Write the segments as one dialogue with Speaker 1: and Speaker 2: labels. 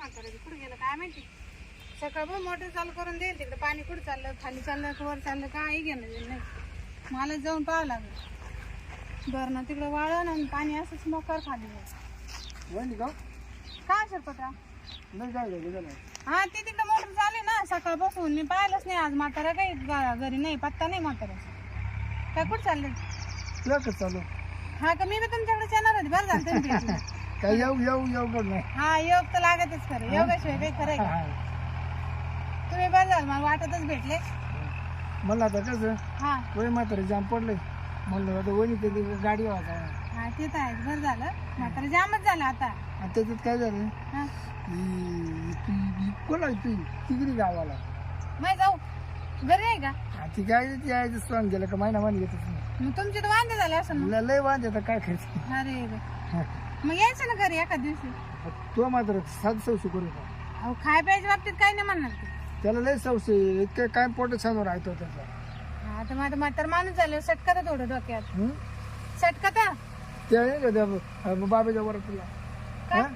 Speaker 1: कुठं गेलं? काय माहिती? सकाळ मोटर चालू करून देईल तिकडे पाणी कुठं चाललं? खाली चाललं का वर चाललं काही घेणं देणं नाही. मला जाऊन पाहावं लागेल. ना तिकडे वाळण आणि पाणी असंच मोकार खाली.
Speaker 2: वहिनी का?
Speaker 1: काय शिरपत्रा
Speaker 2: नाही काय झालं झालं
Speaker 1: हा ते तिकडे मोटर चालू ना सकाळपासून. मी पाहिलंच नाही आज म्हातारा काही घरी नाही पत्ता नाही म्हाताऱ्याचा. काय कुठं चाललंय
Speaker 2: तुला कसं चालू.
Speaker 1: हा का मी बी तुमच्याकडे येणार होते. बरं झालं तुम्ही भेटले.
Speaker 2: काय येऊ येऊ कर नाही
Speaker 1: हा योग तर लागतच खरं. योगाशिवाय काही खरं आहे का?
Speaker 2: हा.
Speaker 1: तुम्ही बरं झालं मला वाटतच भेटले.
Speaker 2: मला आता कसं?
Speaker 1: हा.
Speaker 2: वय मात्र जाम पडलंय म्हणलं आता वहिनी ते गाडी वाचा
Speaker 1: हा ते तर आहेच बरं झालं. म्हातारा जामच झालं आता.
Speaker 2: आणि त्याच्यात काय झालं?
Speaker 1: हा.
Speaker 2: ही- ती- ही कोण आहे ती? तिकडे गावाला.
Speaker 1: मग जाऊ. घरी आहे का?
Speaker 2: हा, ती काय ती आहे स्वान गेलं का? महिना महिना येतच नाही.
Speaker 1: मग तुमचे तर वांदे झाले असं मग.
Speaker 2: लय वांद येतं काय खायचं
Speaker 1: अरे रे. मग यायचं ना घरी एका दिवशी.
Speaker 2: तो मात्र सात सवशे करू का?
Speaker 1: अहो खाय प्यायच्या बाबतीत काही नाही म्हणणार ते.
Speaker 2: त्याला लय सवशे इतकं काय पोट सांगून राहतो त्याचा.
Speaker 1: हा तर माझं म्हातार माणूस झालं सटका तर थोडं डोक्यात.
Speaker 2: हं?
Speaker 1: सटका तर
Speaker 2: ते आहे का त्या बाबाच्या वर तुला
Speaker 1: काय?
Speaker 2: हा?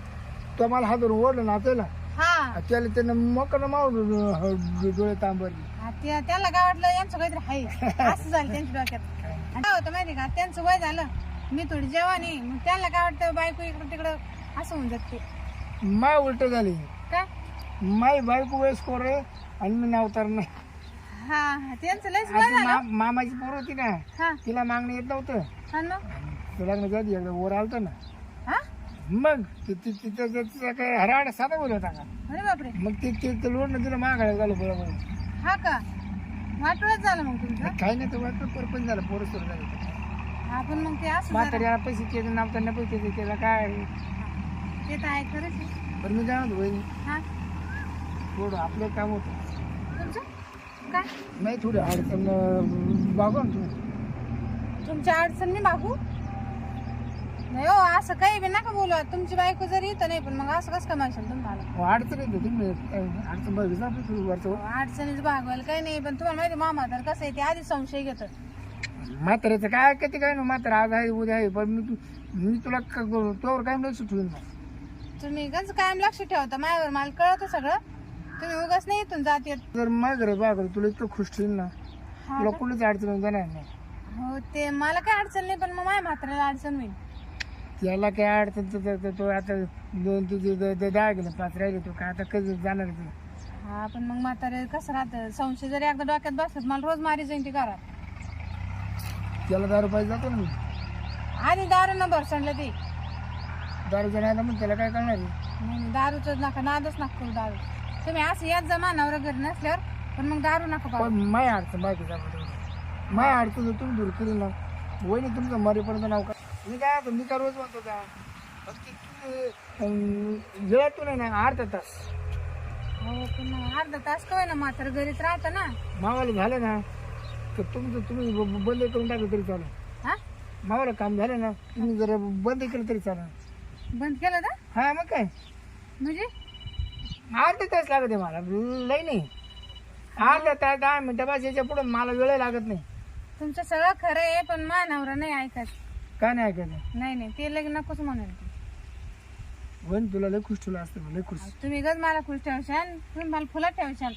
Speaker 2: तो मला हात ओढलं नाचायला
Speaker 1: हा.
Speaker 2: त्याला त्यानं मोकळं मारून डोळे तांबरली
Speaker 1: हा, ते- त्याला काय वाटलं यांचं काहीतरी आहे असं झालं त्यांच्या डोक्यात. आणि काय होतं माहिती का? त्यांचं वय झालं. मी थोडी जेवण मग त्याला काय वाटतं? बायको इकडं तिकडं असं होऊन जात.
Speaker 2: माय उलट झाली.
Speaker 1: काय
Speaker 2: माय बायको वयस्कोर आहे आणि मी नावतार नाही.
Speaker 1: हा हा, त्यांचं लयच वय
Speaker 2: आता
Speaker 1: झालं.
Speaker 2: मा- मामाची पोर होती ना
Speaker 1: हा.
Speaker 2: तिला मागणं येत नव्हतं.
Speaker 1: हा ना?
Speaker 2: ते लग्न आधी एकदा वर आलतं ना.
Speaker 1: हा?
Speaker 2: मग ति- ति- तिचं तिचं- तिचं काय हराड साधा बोल होता का?
Speaker 1: अरे बापरे.
Speaker 2: मग ते ते ते लोडनं तिला मागायला झालं बरोबर.
Speaker 1: हा का? वाटोळच झालं मग तुमचं?
Speaker 2: काही नाही तर वाटतं परपंच झालं पोरं सुरू झालं.
Speaker 1: हा पण मग ते असं जरा-
Speaker 2: म्हाताऱ्याला पैसे केले नावताना पैसे केले त्याला काय
Speaker 1: ते तर आहे खरंच आहे.
Speaker 2: पण मी वहिनी.
Speaker 1: हा?
Speaker 2: थोडं आपलं काम होतं.
Speaker 1: तुमचं? काय?
Speaker 2: नाही थोडी अडचण अं, बागवा ना तुम्ही
Speaker 1: तुमच्या अडचण मी मागू नाही हो असं काही बी नका बोलू. तुमची बायको जरी इथं नाही पण मग असं कसं काय म्हणशाल तुम्हाला?
Speaker 2: अहो, अडचण येते तुम्ही अं, अडचण बघितलं आपली थोडी वरचं
Speaker 1: अडचणीच भागवायला काही नाही पण तुम्हाला माहिती मामा तर कसं आहे ते आधी संशय घेतं
Speaker 2: म्हाताऱ्याचं काय किती काय ना म्हातारा आज आहे उद्या आहे पण मी तू मी तुला क- तोवर काय नाही सुटवीन ना
Speaker 1: तुम्ही गंज कायम लक्ष ठेवता? माझ्यावर मला कळतं सगळं. तुम्ही उगाच नाही इथून जात येत.
Speaker 2: जर माझ्या बाग तुला इतकं खुश ठेवीन ना
Speaker 1: हा
Speaker 2: तुला? कुठलीच अडचण जाणार नाही
Speaker 1: हो ते मला काय अडचण नाही पण मग माझ्या म्हाताऱ्याला अडचण होईल.
Speaker 2: त्याला काय अडचण तर- तर- तर तो आता दोन तुझे द- द- दहा गेले पाच राहिले तो काय आता कधी जाणार ते?
Speaker 1: हा पण मग म्हातारे कसं राहतं? संशय जरी एकदा डोक्यात बसलं मला रोज मारी जाईन ती घरात.
Speaker 2: त्याला दारू पाहिजे जातो ना मी.
Speaker 1: आणि दारू न भरसणलं ते.
Speaker 2: दारू जाणार मग त्याला काय करणार आहे?
Speaker 1: नाही नाही, दारूच नका नादच नका करू दारू. तुम्ही असं याच जमा नवरा घरी नसल्यावर पण मग दारू नका पाहू
Speaker 2: पण माय अडचण बाकी माय अडचण जर तुम्ही दूर केली ना वहिनी तुमचं मरेपर्यंत नाव का मी काय आता मी का रोज म्हणतो का? फक्त वेळातून आहे ना अर्धा तास.
Speaker 1: हो पण मग अर्धा तास काय ना म्हातारा घरीच राहतं ना.
Speaker 2: मावाला झालं ना तर तुमचं तुम्ही ब- ब- बंद करून टाकलं तरी चालेल.
Speaker 1: हा?
Speaker 2: मावाला काम झालं ना तुम्ही जरा बंद केलं तरी चालेल.
Speaker 1: बंद केलं का
Speaker 2: हा मग काय?
Speaker 1: म्हणजे?
Speaker 2: अर्धा तास लागत आहे मला. लई नाही. अर्धा तास दहा मिनिटं बस याच्यापुढे मला वेळ लागत नाही.
Speaker 1: तुमचं सगळं खरं आहे पण मा नवरा नाही ऐकत.
Speaker 2: काय नाही ऐकायचं
Speaker 1: नाही नाही. ते लग्न नकोच म्हणाल ते.
Speaker 2: वहिनी तुला लय खुश ठेवलं असतं लय खुश.
Speaker 1: तुम्ही गज मला खुश ठेवशाल तुम्ही मला फुलात ठेवशाल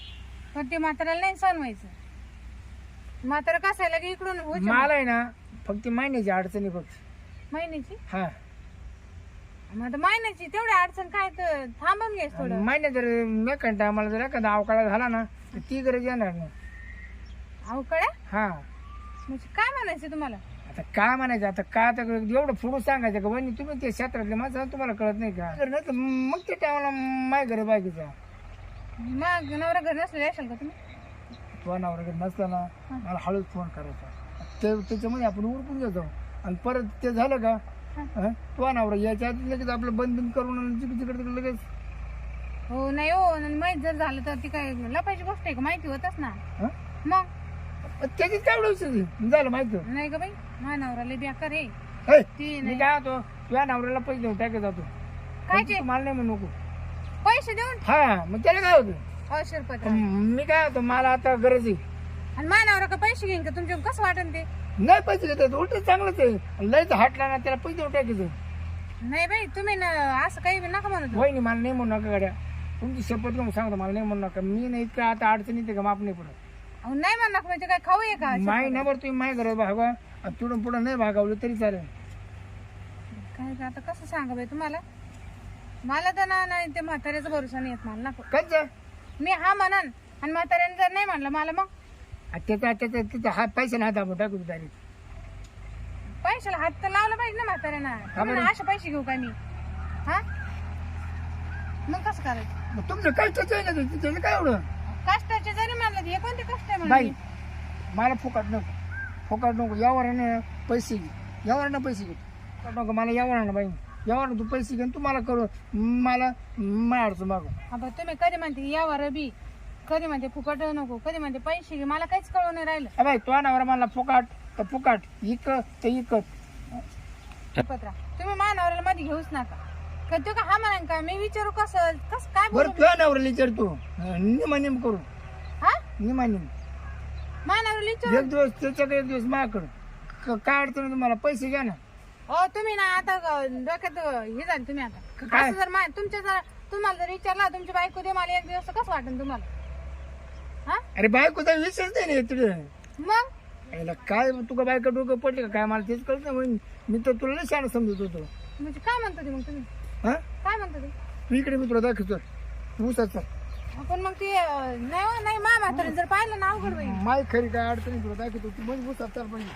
Speaker 1: पण ते म्हाताऱ्याला नाही सण व्हायचं. म्हातारा कसं आहे लगे इकडून.
Speaker 2: मला आहे ना फक्त महिन्याची अडचणी फक्त.
Speaker 1: महिन्याची?
Speaker 2: हा.
Speaker 1: मग आता महिन्याची तेवढी अडचण काय तर थांबून घ्यायच थोडं.
Speaker 2: महिन्यात जर मेकंट मला जर एखादा अवकाळा झाला ना तर ती गरज येणार नाही.
Speaker 1: अवकळ्या
Speaker 2: हा.
Speaker 1: म्हणजे काय म्हणायचं तुम्हाला?
Speaker 2: आता काय म्हणायचं? आता काय आता एवढं फोडून सांगायचं का? वहिनी तुम्ही ते क्षेत्रातले माणसं तुम्हाला कळत नाही का? नाही तर मग ते टायमाला माय घर बाकीचा
Speaker 1: मग नवरा घर नसले येशाल का तुम्ही?
Speaker 2: तो नवरा जर नसला ना मला हळूच फोन करायचा. ते त्याच्यामध्ये आपण उरकून घेतो. आणि परत ते झालं का? हं? तो नवरा. याच्या आधी लगेच आपलं बंद बिंद करून आणि तिकडे तिकडे तिकडे लगेच.
Speaker 1: हो नाही हो. आणि माहीत जर झालं तर ती काय लपायची गोष्ट आहे का? माहिती होतच ना.
Speaker 2: हं?
Speaker 1: मग?
Speaker 2: त्याची काय एवढं झालं माहिती
Speaker 1: नाही का बाई. माझ्या नवराला बेकार आहे.
Speaker 2: हे,
Speaker 1: ती
Speaker 2: मी काय होतो तुझ्या नवऱ्याला पैसे देऊन टाकत जातो.
Speaker 1: काय
Speaker 2: तू? मला नाही म्हणू नको.
Speaker 1: पैसे देऊन?
Speaker 2: हा मग त्याला काय होतं? मी काय होतो मला आता गरज आहे.
Speaker 1: आणि माझ्या नवरा का पैसे घेईन का? तुमच्या कसं वाटन ते?
Speaker 2: नाही पैसे घेतात उलट चांगलंच आहे. लयच हाटला ना त्याला पैसे देऊन टाकायचं.
Speaker 1: नाही बाई तुम्ही न असं काही बी नका म्हणत
Speaker 2: वहिनी मला नाही म्हणू नका गाड्या. तुमची शपथ घेऊन सांगतो मला नाही म्हणू नका. मी नाही इतकं आता अडचण येते का माप नाही पडत.
Speaker 1: अहो नाही म्हणणार म्हणजे काय खाऊ आहे का?
Speaker 2: माय नंबर तुम्ही माय घरात भागवा. आणि तिकडून पुढं नाही भागावलं तरी चालेल.
Speaker 1: काय ते आता कसं सांगा बाई तुम्हाला? मला तर ना नाही ते म्हाताऱ्याचा भरोसा नाही येत मला नको.
Speaker 2: कंच?
Speaker 1: मी हा म्हणन आणि म्हाताऱ्याने जर नाही म्हणलं मला मग?
Speaker 2: त्याचा त्याचा तिचा हात पैसे हात आपण टाकू डायरेक्ट
Speaker 1: पैशाला हात तर लावला पाहिजे ना म्हाताऱ्यानं. तुम्ही ना असे पैसे घेऊ का मी? हा? मग कसं करायचं?
Speaker 2: मग तुमचं कष्टच आहे ना ते, त्याचं काय एवढं?
Speaker 1: कष्टाचे जरी म्हणलं हे कोणते कष्ट आहे
Speaker 2: बाई
Speaker 1: म्हणजे
Speaker 2: मला फुकट नको. फुकट नको. यावरानं पैसे घे. यावरानं पैसे घे. फुकट नको. मला यावरानं बाई. यावरानं तू पैसे घे आणि तू मला करू. मला मला अडचण मागू
Speaker 1: आता तुम्ही कधी म्हणते यावर बी. कधी म्हणते फुकट नको. कधी म्हणते पैसे घे. मला काहीच कळून नाही राहिलं.
Speaker 2: अ बाई तो नावर मला फुकाट. तर फुकाट. इकत तर इकत
Speaker 1: पत्रा तुम्ही मानावराला मध्ये घेऊच नका. का तू का हा म्हणा का? मी विचारू कसं? कसं काय बोलू?
Speaker 2: बरं तुझ्या नवऱ्याला विचारतो निमा निम करू.
Speaker 1: हा?
Speaker 2: निमा निम
Speaker 1: मानावराला विचारू?
Speaker 2: एक दिवस त्याच्याकडे एक दिवस माझ्याकडं. क- काय अडचण आहे तुम्हाला? पैसे घ्या ना.
Speaker 1: हो तुम्ही ना आता ग- डोक्यात हे झाले तुम्ही आता.
Speaker 2: काय?
Speaker 1: असं जर मा- तुमच्या जर तुम्हाला जर विचारला तुमची बायको दे मला एक दिवस तर कसं वाटेल तुम्हाला? हा?
Speaker 2: अरे बायकोचा विषयच नाही ना तिकडे
Speaker 1: मग?
Speaker 2: याला काय तुका बायका डोकं पडले का? काय मला तेच कळत नाही मी तर तुला नाही शाळा समजत होतो.
Speaker 1: म्हणजे काय म्हणतो ते मग तुम्ही?
Speaker 2: हा?
Speaker 1: काय म्हणतो ते?
Speaker 2: तू इकडे मी तुला दाखवतो. ऊसाचा
Speaker 1: पण मग ते अं, नाही हो, नाही मा म्हातारी जर पाहिलं ना अवघड होईल.
Speaker 2: माय खरी काय अडचणी तुला दाखवतो. तू म्हणजे ऊसात चाल पाहिजे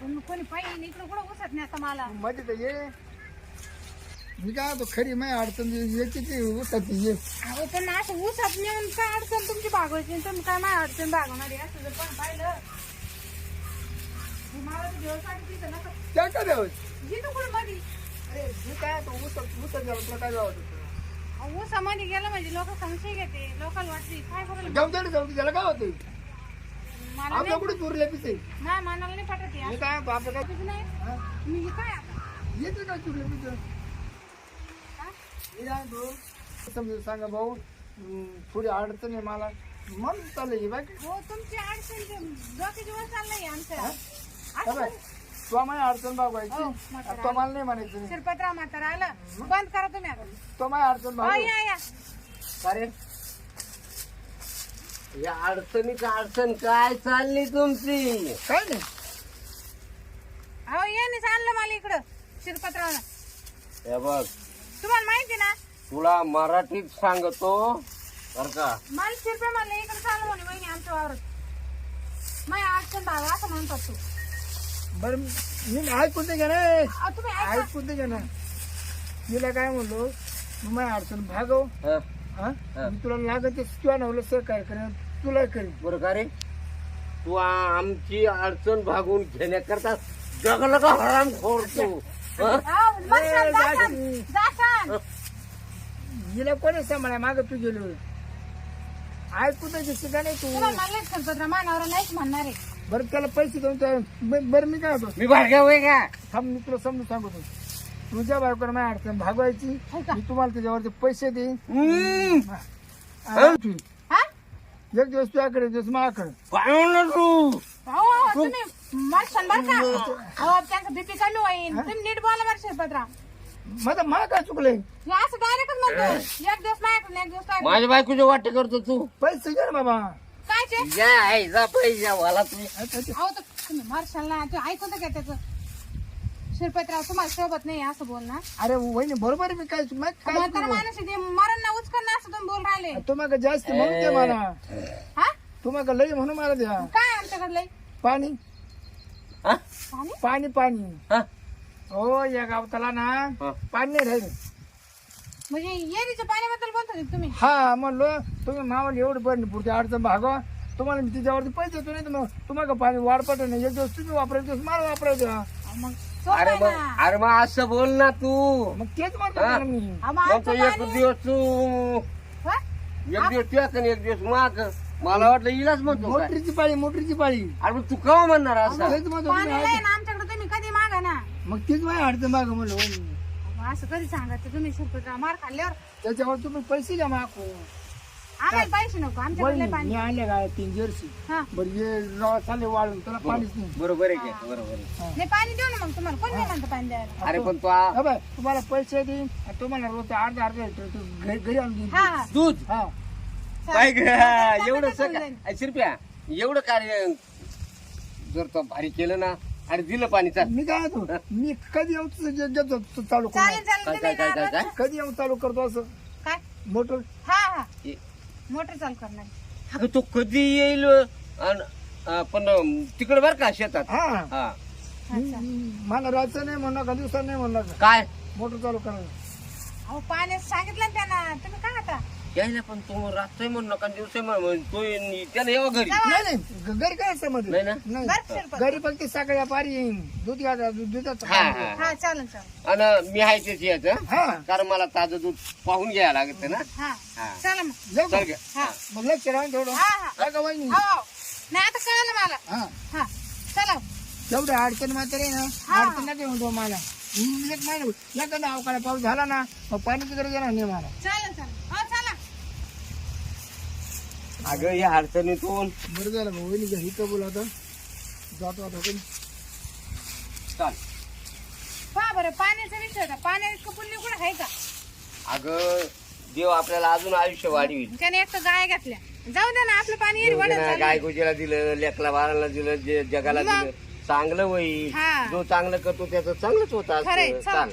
Speaker 1: पण कोणी पाहिजे इकडं कुठं घुसत नाही आता मला.
Speaker 2: मध्ये तर ये. मी काय तो खरी माय अडचण याची ती ऊसाची ये.
Speaker 1: अहो पण असं ऊसात नेऊन काय अडचण तुमची भागवायची आणि तुम्ही काय माझ्या अडचण भागवणार? आहे असं जर पण पाहिलं हे मला तर दिवस वाटत तिथं नका.
Speaker 2: त्या काय द्यावं
Speaker 1: जिथं कुठं मध्ये
Speaker 2: अरे मी काय तो ऊसात ऊसात गेला तुला काय द्यावं
Speaker 1: अहो, ऊसामध्ये गेलं म्हणजे लोक संशय घेते लोकांना वाटते काय करायला
Speaker 2: जाऊ दे जाऊ दे त्याला काय होतं
Speaker 1: नाही
Speaker 2: कुठे चुरले पिसे
Speaker 1: माझ्या मनाला नाही हे.
Speaker 2: मी काय आपलं काय
Speaker 1: नाही
Speaker 2: हा?
Speaker 1: मी हे काय आता?
Speaker 2: येते का चुरले पिसे
Speaker 1: हा?
Speaker 2: काय सांगा भाऊ. थोडी अडचण आहे मला. मन चाललंय बाकी
Speaker 1: हो तुमची अडचण ते डोक्याची वर चाललंय आमचं.
Speaker 2: काय
Speaker 1: असं
Speaker 2: बाय? तो माझी अडचण
Speaker 1: हो,
Speaker 2: बागवायची
Speaker 1: म्हातारा.
Speaker 2: तो मला नाही म्हणायचं.
Speaker 1: शिरपतराव म्हातारा आलं. बंद करा तुम्ही आता.
Speaker 2: तो माझी अडचण
Speaker 1: हो
Speaker 2: भागव.
Speaker 1: या या.
Speaker 3: अरे या अडचणीची अडचण काय चालली तुमची?
Speaker 2: काय नाही.
Speaker 1: अहो यांनीच आणलं मला इकडं शिरपतरावनं.
Speaker 3: हे बघ
Speaker 1: तुम्हाला माहिती ना?
Speaker 3: तुला मराठीत सांगतो बर का?
Speaker 1: मला शिरपे म्हणलं इकडे चालू म्हणे वहिनी आमच्या वावरात. माझ्या अडचण भावा असं म्हणतात तू.
Speaker 2: बरं मी ऐकून दे ना.
Speaker 1: अहो, तुम्ही ऐका.
Speaker 2: ऐकून दे ना. तिला काय म्हणलो तू माझी अडचण भागव.
Speaker 3: हं,
Speaker 2: हा?
Speaker 3: हा.
Speaker 2: मी तुला लागत किंवा नवलं सहकार्य करेन. तुला करेन.
Speaker 3: बरं का रे? तू आ- आमची अडचण भागून घेण्याकरता जगलं का हराम खोडतो हं?
Speaker 1: अहो, मग
Speaker 2: ए,
Speaker 1: सांग, जा
Speaker 2: जा
Speaker 1: सांग,
Speaker 2: तुम्ही.
Speaker 1: जा सांग.
Speaker 2: हिला कोणी सांभाळा? माग तू गेलो. ऐकू तर दिसते का नाही तू?
Speaker 1: मानावर नाहीच म्हणणार आहे.
Speaker 2: बरं त्याला पैसे देऊन त्या- ब- बरं मी काय होतो?
Speaker 3: मी भाडगाव आहे का?
Speaker 2: थांब मी तुला समजून सांगतो. तुझ्या बायकोला माझी अडचण भागवायची.
Speaker 1: हो का?
Speaker 2: मी तुम्हाला त्याच्यावरचे पैसे देईन.
Speaker 3: हम्म,
Speaker 2: आणि एक दिवस तुझ्याकडे एक दिवस माझ्याकडे
Speaker 3: काय म्हणलं तू?
Speaker 1: हो हो, तुम्ही म्हणशाल बरं का? त्यांचं बीपी कमी होईल तुम्ही नीट बोला
Speaker 2: माझं मा काय चुकलंय?
Speaker 1: हे असं डायरेक्टच म्हणतो. एक दिवस माझ्याकडून एक दिवस.
Speaker 3: माझ्या बायकोचे वाटे करतो तू.
Speaker 2: पैसे घे ना बाबा.
Speaker 1: काय ते
Speaker 3: जा आहे, जा पैसा मला तुम्ही
Speaker 2: अच्छा, अच्छा.
Speaker 1: अहो तर तुम्ही मारशाल ना तू ऐकून तर घ्या त्याचं. शिरपतराव तुम्हाला सोबत नाही असं बोल ना
Speaker 2: अरे वहिनी बरोबर आहे मी काय मग काय
Speaker 1: म्हातारा माणूस आहे ते मरण ना उचकन ना असं तुम्ही बोल राहिले?
Speaker 2: तुम्हाला जास्त म्हणून द्या मला.
Speaker 1: हा?
Speaker 2: तुम्हाला लई म्हणून मला द्या.
Speaker 1: काय आमच्याकडले
Speaker 2: पाणी.
Speaker 3: हं?
Speaker 1: पाणी?
Speaker 2: पाणी पाणी.
Speaker 3: हं?
Speaker 2: हो या गावताला ना
Speaker 3: हं.
Speaker 2: पाणी नाही राहिलं.
Speaker 1: म्हणजे येरीच्या पाण्याबद्दल बोलत तुम्ही.
Speaker 2: हा म्हणलो तुम्ही मावाला एवढं पण पुढे अडचण भागवा. तुम्हाला मी तिच्यावरती पैसे देतो नाही तर मग तुम्हाला पाणी वाढपट नाही. एक दिवस तुम्ही वापरायचं दिवस मला वापरायचं.
Speaker 1: मग
Speaker 3: अरे मग
Speaker 1: ना.
Speaker 3: अरे मग असं बोल ना तू.
Speaker 2: मग तेच म्हणतो
Speaker 3: हा.
Speaker 2: ना मी.
Speaker 1: अहो, मग
Speaker 3: मग तो
Speaker 1: आमचं
Speaker 3: एक
Speaker 1: पाणी-
Speaker 3: दिवस तू
Speaker 1: हा?
Speaker 3: एक दिवस तुझ्या आणि एक दिवस माग. मला वाटलं इलाच म्हणतो काय?
Speaker 2: मोटरीची पाळी मोटरीची पाळी.
Speaker 3: अरे मग तू केव्हा म्हणणार असं?
Speaker 2: तेच म्हणतो
Speaker 1: पाणी
Speaker 2: तुम्ही
Speaker 1: नाही ना आमच्याकडे तुम्ही कधी मागा ना.
Speaker 2: मग तीच माझी अडचण माग म्हणलं.
Speaker 1: अहो, असं कधी सांगायचं? तुम्ही शिरपतराव मार खाल्ल्यावर
Speaker 2: त्याच्यावर तुम्ही पैसे द्या मागू.
Speaker 1: आम्हाला पैसे नको आमच्याकडे
Speaker 2: वहिनी
Speaker 1: लय पाणी
Speaker 2: मी आणले काय तीन जर्सी
Speaker 1: हा.
Speaker 2: बरं ये रवा चालले वाळून त्याला पाणीच नाही.
Speaker 3: बरोबर आहे की बरोबर आहे.
Speaker 1: नाही पाणी देऊ ना मग तुम्हाला. कोण नाही म्हणतं पाणी द्यायला?
Speaker 3: अरे पण तो आ-
Speaker 2: हा बाय तुम्हाला पैसे देईन आणि तुम्हाला रोज अर्धा अर्धा लिटर तू घरी घरी आणून देईन.
Speaker 1: हा.
Speaker 3: दूध?
Speaker 2: हा.
Speaker 3: काय ग
Speaker 1: चालेल.
Speaker 3: एवढं शिरप्या एवढं कार्य जर तो भारी केलं ना आणि दिलं पाणी चाल.
Speaker 2: मी काय म्हणतो? मी कधी येऊ तुझं जे- जे- जे- जे- चालू करतो
Speaker 1: चालेल
Speaker 3: काय
Speaker 1: तुम्ही
Speaker 3: काय काय
Speaker 1: ना
Speaker 3: काय काय?
Speaker 1: रोज-
Speaker 2: कधी येऊ चालू करतो असं?
Speaker 1: काय?
Speaker 2: मोटर?
Speaker 1: हा हा.
Speaker 3: ए,
Speaker 1: मोटर चालू करणार.
Speaker 3: अगं तो कधी येईल? अन- अं, पण तिकडे बर का शेतात?
Speaker 2: हा.
Speaker 3: हा.
Speaker 2: मला राहायचं नाही म्हणणार का दिवसा नाही म्हणणार का?
Speaker 3: काय?
Speaker 2: मोटर चालू करायला.
Speaker 1: अहो पाण्यात सांगितलं ना त्यांना. तुम्ही काय आता?
Speaker 3: यायला पण तो रात्री म्हणू नका दिवसा म्हण तो येईन- त्यानं यावं घरी.
Speaker 2: नाही नाही घरी काय
Speaker 3: नाही ना?
Speaker 2: नाही. घरी फक्त सकाळी पारी येईन दूध घ्या दुधाचं
Speaker 3: हा
Speaker 2: पाणी.
Speaker 3: हा
Speaker 1: हा चालेल चालेल.
Speaker 3: आणि मी आहे त्याची याचं
Speaker 2: हा.
Speaker 3: कारण मला ताजं दूध पाहून घ्यायला लागत ना.
Speaker 1: हा
Speaker 3: हा.
Speaker 1: चला मग.
Speaker 2: जाऊ का?
Speaker 3: चल घ्या.
Speaker 1: हा.
Speaker 2: मग लक्ष राहून थोडं
Speaker 1: हा हा.
Speaker 2: काय का वहिनी?
Speaker 1: हो. नाही आता कळलं मला.
Speaker 2: हा.
Speaker 1: हा चला.
Speaker 2: तेवढं अडचण मात्र आहे ना.
Speaker 1: हा.
Speaker 2: अडचण नाही म्हणतो मला. महिना एखादा अवकाळा पाऊस झाला ना मग पाण्याची गरज येणार नाही मला.
Speaker 1: चालेल चालेल. चला
Speaker 3: अगं या अडचणीतून.
Speaker 2: बरं झालं मग वहिनी घरी का बोलावतो जातो आता कोणी
Speaker 3: चाल.
Speaker 1: पहा बरं पाण्याचा विषय होता. पाण्यात पुण्य कुठं आहे का?
Speaker 3: अगं देव आपल्याला अजून आयुष्य वाढवी
Speaker 1: त्याने एक तर गाय घातल्या. जाऊ दे ना आपलं पाणी.
Speaker 3: गाय गुजेला दिलं लेकला बाराला दिलं जे जगाला
Speaker 1: मग.
Speaker 3: दिलं. चांगलं होईल.
Speaker 1: हा.
Speaker 3: जो चांगलं करतो त्याचं चांगलंच होत
Speaker 1: खरंय,
Speaker 3: असतं.
Speaker 1: चल.
Speaker 3: चाल.